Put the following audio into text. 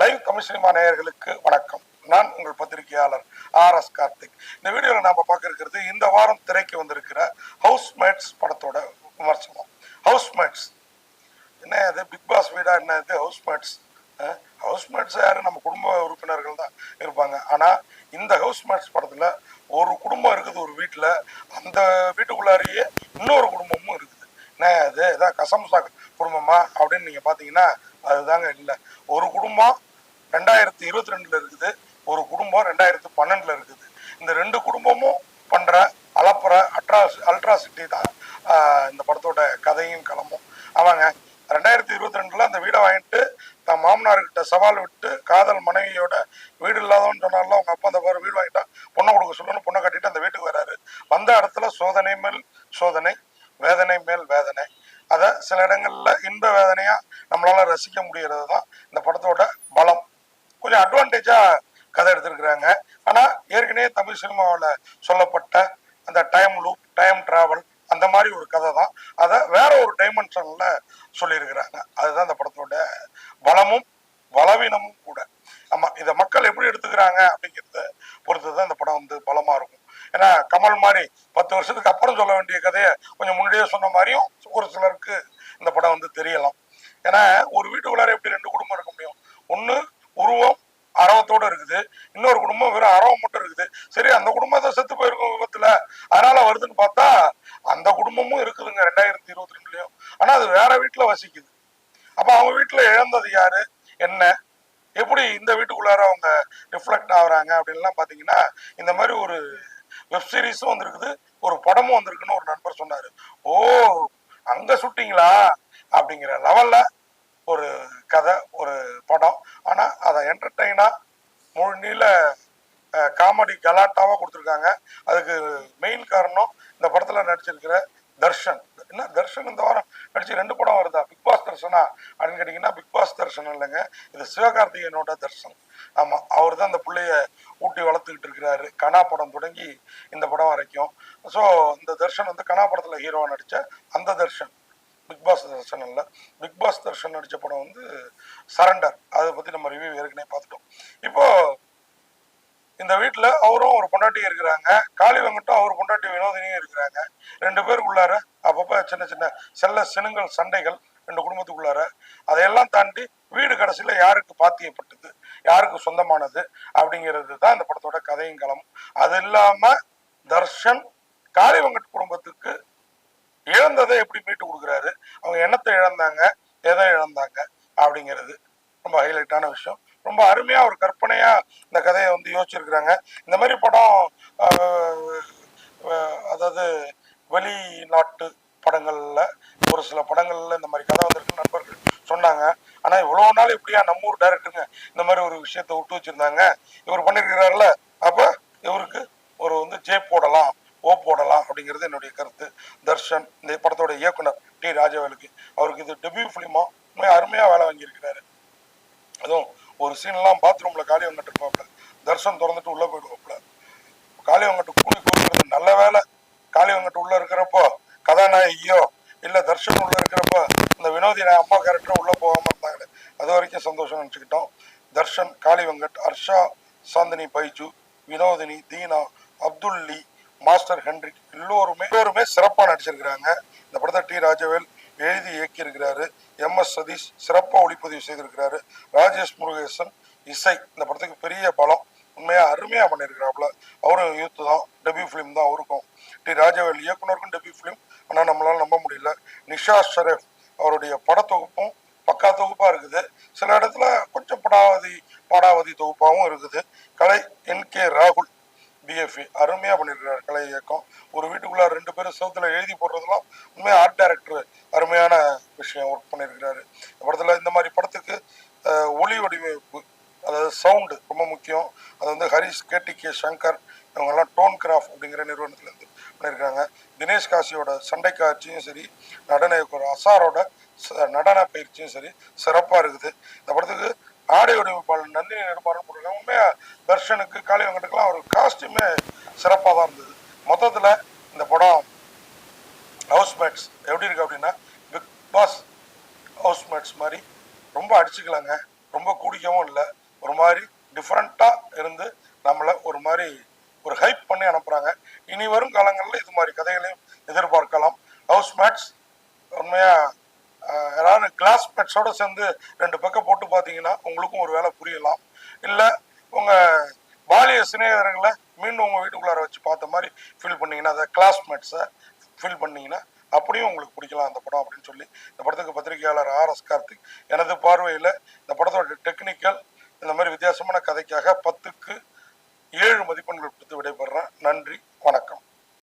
Live கமிஷனிமா நேயர்களுக்கு வணக்கம். நான் உங்கள் பத்திரிகையாளர் ஆர் எஸ் கார்த்திக். இந்த வீடியோவில் நாம பார்க்க இருக்கிறது இந்த வாரம் திரைக்கு வந்திருக்கிற ஹவுஸ் மேட்ஸ் படத்தோட விமர்சனம். ஹவுஸ் மேட்ஸ் என்ன இது? பிக் பாஸ் வீடா? என்ன இது? ஹவுஸ் மேட்ஸ் ஹவுஸ் மேட்ஸ் யாரு? நம்ம குடும்ப உறுப்பினர்கள் தான் இருப்பாங்க. ஆனா இந்த ஹவுஸ் மேட்ஸ் படத்துல ஒரு குடும்பம் இருக்குது ஒரு வீட்டில் அந்த வீட்டுக்குள்ளாரியே இன்னொரு குடும்பமும் இருக்குது. என்ன அது இதான் கசம்சா குடும்பமா? அப்படின்னு நீங்கள் பார்த்தீங்கன்னா அதுதாங்க இல்லை. ஒரு குடும்பம் ரெண்டாயிரத்தி இருபத்தி ரெண்டுல இருக்குது. ஒரு குடும்பம் ரெண்டாயிரத்தி பன்னெண்டுல இருக்குது. இந்த ரெண்டு குடும்பமும் பண்ற அலப்புற அட்ராஸ் அல்ட்ராசிட்டி தான் இந்த படத்தோட கதையும் களமும் அவங்க ரெண்டாயிரத்தி இருபத்தி ரெண்டுல அந்த வீடை வாங்கிட்டு தன் மாமனார்கிட்ட சவால் விட்டு காதல் மனைவியோட வீடு இல்லாதவன்னு சொன்னாலும் அவங்க அப்பா அந்த பாரு வீடு வாங்கிட்டா பொண்ணை கொடுக்க சொல்லணும்னு பொண்ணை கட்டிட்டு அந்த வீட்டுக்கு வராரு. வந்த இடத்துல சோதனை மேல் சோதனை வேதனை மேல் வேதனை. அதை சில இடங்கள்ல இன்ப வேதனையா நம்மளால ரசிக்க முடியறது தான் இந்த படத்தோட பலம். கொஞ்சம் அட்வான்டேஜா கதை எடுத்திருக்கிறாங்க. ஆனா ஏற்கனவே தமிழ் சினிமாவில் சொல்லப்பட்ட அந்த டைம் லூப் டைம் டிராவல் அந்த மாதிரி ஒரு கதை தான். அதை வேற ஒரு டைமென்ஷன்ல சொல்லியிருக்கிறாங்க. அதுதான் அந்த படத்தோட பலமும் பலவீனமும் கூட. ஆமா இதை மக்கள் எப்படி எடுத்துக்கிறாங்க அப்படிங்கிறத பொறுத்து தான் இந்த படம் வந்து பலமா இருக்கும். ஏன்னா கமல் மாதிரி பத்து வருஷத்துக்கு அப்புறம் சொல்ல வேண்டிய கதையை கொஞ்சம் முன்னாடியே சொன்ன மாதிரியும் ஒரு சிலருக்கு இந்த படம் வந்து தெரியலாம். ஏன்னா ஒரு வீட்டுக்குள்ளார எப்படி ரெண்டு குடும்பம் இருக்க முடியும்? ஒன்று உருவம் அரவத்தோடு இருக்குது. இன்னொரு குடும்பம் வெறும் அறவம் மட்டும் இருக்குது. சரி அந்த குடும்பம் தான் செத்து போயிருக்கும் விபத்துல. அதனால வருதுன்னு பார்த்தா அந்த குடும்பமும் இருக்குதுங்க ரெண்டாயிரத்தி இருபத்தி ரெண்டுலயும். ஆனா அது வேற வீட்டுல வசிக்குது. அப்ப அவங்க வீட்டுல இழந்தது யாரு? என்ன? எப்படி இந்த வீட்டுக்குள்ளார அவங்க ரிஃப்ளெக்ட் ஆகுறாங்க அப்படின்லாம் பாத்தீங்கன்னா இந்த மாதிரி ஒரு வெப் சீரிஸும் வந்திருக்குது. ஒரு படமும் வந்திருக்குன்னு ஒரு நண்பர் சொன்னாரு. ஓ அங்க சுட்டிங்களா? அப்படிங்கிற லெவல்ல ஒரு கதை ஒரு படம். ஆனால் அதை என்டர்டெயினாக முழு நீள காமெடி கலாட்டாவாக கொடுத்துருக்காங்க. அதுக்கு மெயின் காரணம் இந்த படத்தில் நடிச்சிருக்கிற தர்ஷன். என்ன தர்ஷன் இந்த வாரம் நடிச்சு ரெண்டு படம் வருதா? பிக் பாஸ் தர்ஷனா? அப்படின்னு கேட்டிங்கன்னா பிக் பாஸ் தர்ஷன் இல்லைங்க. இது சிவகார்த்திகேயனோட தர்ஷன். ஆமாம் அவர் தான் அந்த பிள்ளைய ஊட்டி வளர்த்துக்கிட்டு இருக்கிறாரு. கனா படம் தொடங்கி இந்த படம் வரைக்கும். ஸோ இந்த தர்ஷன் வந்து கனா படத்தில் ஹீரோவாக நடித்த அந்த Darshan. Big boss Darshan big boss Darshan நடித்த படம் வந்து சரண்டர். அதை பற்றி நம்ம ரிவ்யூ ஏற்கனவே பார்த்துட்டோம் இப்போ இந்த வீட்டில் அவரும் ஒரு பொண்டாட்டி இருக்கிறாங்க. காளி வெங்கட்டும் அவர் பொண்டாட்டி வினோதினியும் இருக்கிறாங்க. ரெண்டு பேருக்குள்ளார அப்பப்போ சின்ன சின்ன செல்ல சினுங்கள் சண்டைகள் ரெண்டு குடும்பத்துக்குள்ளார. அதையெல்லாம் தாண்டி வீடு கடைசியில் யாருக்கு பாத்தியப்பட்டது யாருக்கு சொந்தமானது அப்படிங்கிறது தான் இந்த படத்தோட கதையும் களம் அது இல்லாமல் தர்ஷன் காளி வெங்கட் குடும்பத்துக்கு இழந்ததை எப்படி மீட்டு கொடுக்குறாரு? அவங்க என்னத்தை இழந்தாங்க? எதை இழந்தாங்க? அப்படிங்கிறது ரொம்ப ஹைலைட்டான விஷயம். ரொம்ப அருமையா ஒரு கற்பனையா இந்த கதையை வந்து யோசிச்சிருக்கிறாங்க. இந்த மாதிரி படம் அதாவது வெளிநாட்டு படங்கள்ல ஒரு சில படங்கள்ல இந்த மாதிரி கதை வந்திருக்கு நண்பர்கள் சொன்னாங்க. ஆனா இவ்வளவு நாள் எப்படியா நம்ம ஊர் டைரக்டருங்க இந்த மாதிரி ஒரு விஷயத்த விட்டு வச்சிருந்தாங்க? இவர் பண்ணிருக்கிறாருல. அப்ப இவருக்கு ஒரு வந்து ஜே போடலாம். ஓ போடலாம் அப்படிங்கிறது என்னுடைய கருத்து. தர்ஷன் இந்த படத்தோட இயக்குனர் டி ராஜவேலுக்கு அவருக்கு இது டெபியூ ஃபிலிமா உண்மையா அருமையாக வேலை வாங்கியிருக்கிறாரு. அதுவும் ஒரு சீன்லாம் பாத்ரூம்ல காலி வந்துட்டு இருப்பாப்ல தர்ஷன் திறந்துட்டு உள்ளே போயிடுவாப்ல காளி வெங்கட்டு கூலி கூறுகிறது நல்ல வேலை. காளி வங்கட்டு உள்ளே இருக்கிறப்போ கதாநாயகியோ இல்லை தர்ஷன் உள்ளே இருக்கிறப்போ இந்த வினோதி நான் அம்மா கேரக்டர் உள்ளே போகாமல் இருந்தாங்களே அது வரைக்கும் சந்தோஷம் நினச்சிக்கிட்டோம். தர்ஷன் காளி வெங்கட் ஹர்ஷா சாந்தினி பைஜு வினோதினி தீனா அப்துல்லி மாஸ்டர் ஹென்ரிக் எல்லோருமே எல்லோருமே சிறப்பா நடிச்சிருக்கிறாங்க. இந்த படத்தை டி. ராஜவேல் எழுதி இயக்கியிருக்கிறாரு. எம். எஸ். சதீஷ் சிறப்பாக ஒளிப்பதிவு செய்திருக்கிறாரு. ராஜேஷ் முருகேசன் இசை இந்த படத்துக்கு பெரிய பலம். உண்மையா அருமையா பண்ணியிருக்கிறாப்புல. அவரும் யூத் தான் டெபியூ ஃபிலிம் தான் அவருக்கும். டி. ராஜவேல் இயக்குனருக்கும் டெபியூ ஃபிலிம். ஆனால் நம்மளால நம்ப முடியல. நிஷா ஷரேஃப் அவருடைய படத்தொகுப்பும் பக்கா தொகுப்பா இருக்குது. சில இடத்துல கொஞ்சம் படாவதி பாடாவதி தொகுப்பாகவும் இருக்குது. கலை என். கே. ராகுல் பிஎஃப்இ அருமையாக பண்ணியிருக்கிறார் கலை இயக்கம். ஒரு வீட்டுக்குள்ளார் ரெண்டு பேரும் சவுத்தில் எழுதி போடுறதுலாம் உண்மையாக ஆர்ட் டைரக்டர் அருமையான விஷயம் ஒர்க் பண்ணியிருக்கிறாரு படத்தில் இந்த மாதிரி படத்துக்கு ஒளி வடிவமைப்பு அதாவது சவுண்டு ரொம்ப முக்கியம். அது வந்து ஹரிஷ் கேடி கே சங்கர் இவங்கெல்லாம் டோன் கிராஃப்ட் அப்படிங்கிற நிறுவனத்துலேருந்து பண்ணியிருக்காங்க தினேஷ் காசியோட சண்டை காட்சியும் சரி நடன அசாரோட ச- நடன பயிற்சியும் சரி சிறப்பாக இருக்குது. இந்த படத்துக்கு ஆடை வடிவமைப்பாளர் நந்தினி நிர்மாணம் போட்டிருக்காங்க. உண்மையாக தர்ஷனுக்கு காளி வெங்கட்டுக்கெல்லாம் ஒரு காஸ்டியூமே சிறப்பாக தான் இருந்தது. மொத்தத்தில் இந்த படம் ஹவுஸ்மேட்ஸ் எப்படி இருக்கு அப்படின்னா பிக் பாஸ் ஹவுஸ்மேட்ஸ் மாதிரி ரொம்ப அடிச்சுக்கலாங்க. ரொம்ப குடிக்கவும் இல்லை. ஒரு மாதிரி டிஃப்ரெண்ட்டாக இருந்து நம்மளை ஒரு மாதிரி ஒரு ஹைப் பண்ணி அனுப்புகிறாங்க இனி வரும் காலங்களில் இது மாதிரி கதைகளையும் எதிர்பார்க்கலாம். ஹவுஸ்மேட்ஸ் கிளாஸ் சேர்ந்து ரெண்டு பக்கம் போட்டு பார்த்தீங்கன்னா உங்களுக்கும் ஒரு வேலை புரியலாம். இல்லை உங்கள் பாலிய சிநேகிதர்களை மீண்டும் உங்கள் வீட்டுக்குள்ளார வச்சு பார்த்த மாதிரி ஃபீல் பண்ணிங்கன்னா அதை கிளாஸ்மேட்ஸை ஃபீல் பண்ணிங்கன்னா அப்படியும் உங்களுக்கு பிடிக்கலாம் அந்த படம் அப்படின்னு சொல்லி. இந்த படத்துக்கு பத்திரிகையாளர் ஆர் எஸ் கார்த்திக். எனது பார்வையில் இந்த படத்தோட டெக்னிக்கல் இந்த மாதிரி வித்தியாசமான கதைக்காக பத்துக்கு ஏழு மதிப்பெண்கள் கொடுத்து விடைபெறேன் நன்றி வணக்கம்.